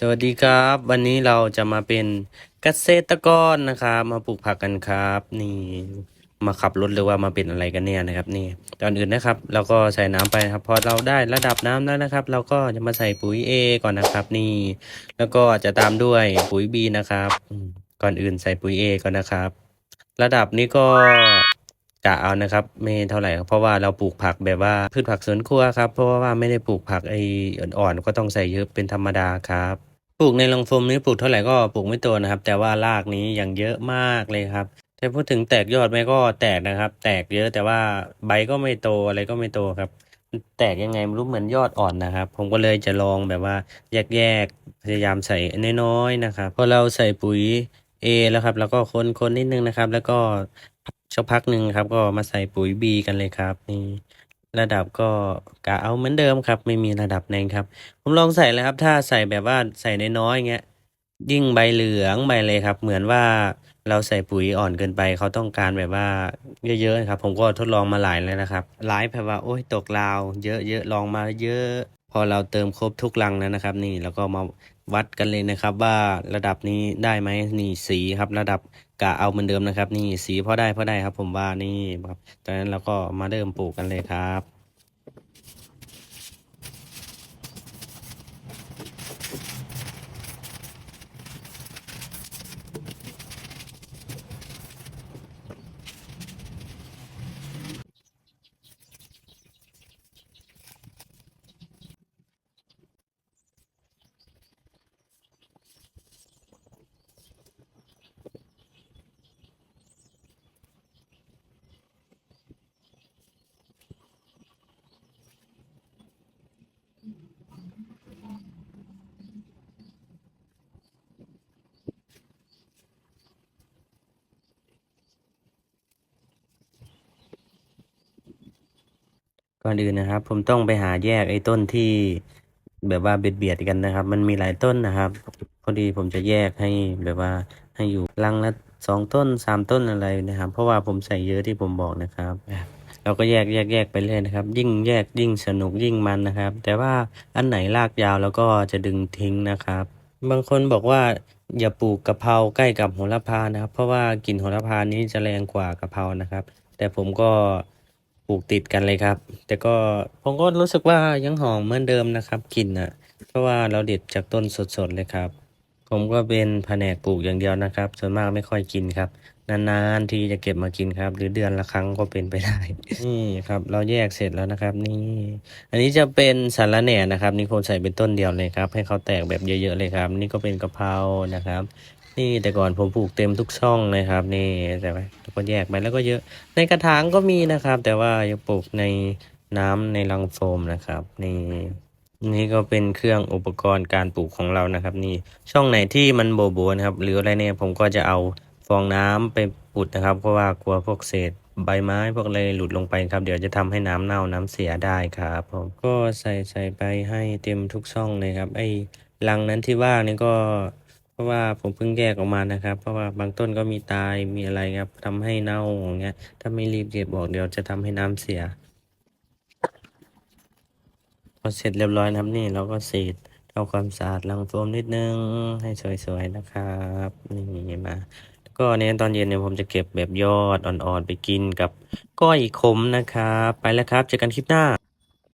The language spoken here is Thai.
สวัสดีครับ วันนี้เราจะมาเป็นเกษตรกรนะครับ มาปลูกผักกันครับ นี่มาขับรถหรือว่ามาเป็นอะไรกันเนี่ยนะครับ นี่ก่อนอื่นนะครับ เราก็ใส่น้ำไปครับ พอเราได้ระดับน้ำแล้วนะครับ เราก็จะมาใส่ปุ๋ย A ก่อนนะครับ นี่ แล้วก็จะตามด้วยปุ๋ย B นะครับก่อนอื่นใส่ปุ๋ย A ก่อนนะครับ ระดับนี้ก็ กะเอานะครับไม่เท่าไหร่เพราะว่าเราปลูกผักแบบว่าพืชผักสวนครัวครับเพราะว่าไม่ได้ปลูกผักไอ้อ่อนๆก็ต้องใส่เยอะเป็นธรรมดาครับปลูกในรังโฟมนี้ปลูกเท่าไหร่ก็ปลูกไม่โตนะครับ แต่ว่ารากนี้อยังเยอะมากเลยครับแต่พูดถึงแตกยอดไหมก็แตกนะครับ แตกเยอะแต่ว่าใบก็ไม่โตอะไรก็ไม่โตครับ แตกยังไงไม่รู้เหมือนยอดอ่อนนะครับ ผมก็เลยจะลองแบบว่าแยกๆพยายามใส่น้อยๆนะครับพอเราใส่ปุ๋ย A แล้วครับ แล้วก็คนคนนิดนึงนะครับ แล้วก็ สักพักหนึ่งครับก็มาใส่ปุ๋ย B กันเลยครับ นี่ระดับก็กะเอาเหมือนเดิมครับ ไม่มีระดับไหนครับ ผมลองใส่แล้วครับ ถ้าใส่แบบว่าใส่น้อยๆเงี้ยยิ่งใบเหลืองใบเลยครับ เหมือนว่าเราใส่ปุ๋ยอ่อนเกินไป เขาต้องการแบบว่าเยอะๆครับ ผมก็ทดลองมาหลายแล้วนะครับ หลายแบบว่าโอ้ยตกราว เยอะๆลองมาเยอะ อเราเติมครบทุกลังแล้วนะครับ นี่แล้วก็มาวัดกันเลยนะครับ ว่าระดับนี้ได้ไหมนี่สีครับ ระดับกะเอาเหมือนเดิมนะครับ นี่สีพอได้พอได้ครับ ผมว่านี่ครับจากนั้นเราก็มาเริ่มปลูกกันเลยครับ ก่อนอื่นนะครับ ผมต้องไปหาแยกไอ้ต้นที่แบบว่าเบียดเบียดกันนะครับ มันมีหลายต้นนะครับ พอดีผมจะแยกให้แบบว่าให้อยู่รังละสองต้นสามต้นอะไรนะครับ เพราะว่าผมใส่เยอะที่ผมบอกนะครับ เราก็แยกแยกแยกไปเลยนะครับ ยิ่งแยกยิ่งสนุกยิ่งมันนะครับ แต่ว่าอันไหนรากยาวแล้วก็จะดึงทิ้งนะครับ บางคนบอกว่าอย่าปลูกกะเพราใกล้กับโหระพานะครับ เพราะว่ากลิ่นโหระพานี้จะแรงกว่ากะเพรานะครับ แต่ผมก็ ปลูกติดกันเลยครับ แต่ก็ผมก็รู้สึกว่ายังหอมเหมือนเดิมนะครับกลิ่นอะ เพราะว่าเราเด็ดจากต้นสดๆเลยครับ ผมก็เป็นแผนกปลูกอย่างเดียวนะครับ ส่วนมากไม่ค่อยกินครับ นานๆที่จะเก็บมากินครับ หรือเดือนละครั้งก็เป็นไปได้ นี่ครับ เราแยกเสร็จแล้วนะครับ นี่ อันนี้จะเป็นสารแหน่นะครับ นี่ผมใส่เป็นต้นเดียวเลยครับ ให้เขาแตกแบบเยอะๆเลยครับ นี่ก็เป็นกะเพรานะครับ นี่แต่ก่อนผมปลูกเต็มทุกช่องเลยครับ นี่แต่ว่าก็แยกไปแล้วก็เยอะ ในกระถางก็มีนะครับ แต่ว่ายังปลูกในน้ำในรังโฟมนะครับ นี่นี่ก็เป็นเครื่องอุปกรณ์การปลูกของเรานะครับ นี่ช่องไหนที่มันโบโบนะครับ หรืออะไรเนี่ยผมก็จะเอาฟองน้ำไปอุดนะครับ เพราะว่ากลัวพวกเศษใบไม้พวกอะไรหลุดลงไปครับ เดี๋ยวจะทำให้น้ำเน่าน้ำเสียได้ครับผมก็ใส่ใส่ไปให้เต็มทุกช่องเลยครับ ไอ้รังนั้นที่ว่างนี่ก็ เพราะว่าผมเพิ่งแยกออกมานะครับ เพราะว่าบางต้นก็มีตายมีอะไรครับทำให้เน่าอย่างเงี้ย ถ้าไม่รีบเก็บบอกเดี๋ยวจะทำให้น้ำเสีย พอเสร็จเรียบร้อยนะครับนี่เราก็เสร็จทำความสะอาดรังโฟมนิดนึงให้สวยๆนะครับนี่มาแล้วก็ในตอนเย็นเนี่ยผมจะเก็บแบบยอดอ่อนๆไปกินกับก้อยขมนะครับ ไปแล้วครับเจอกันคลิปหน้า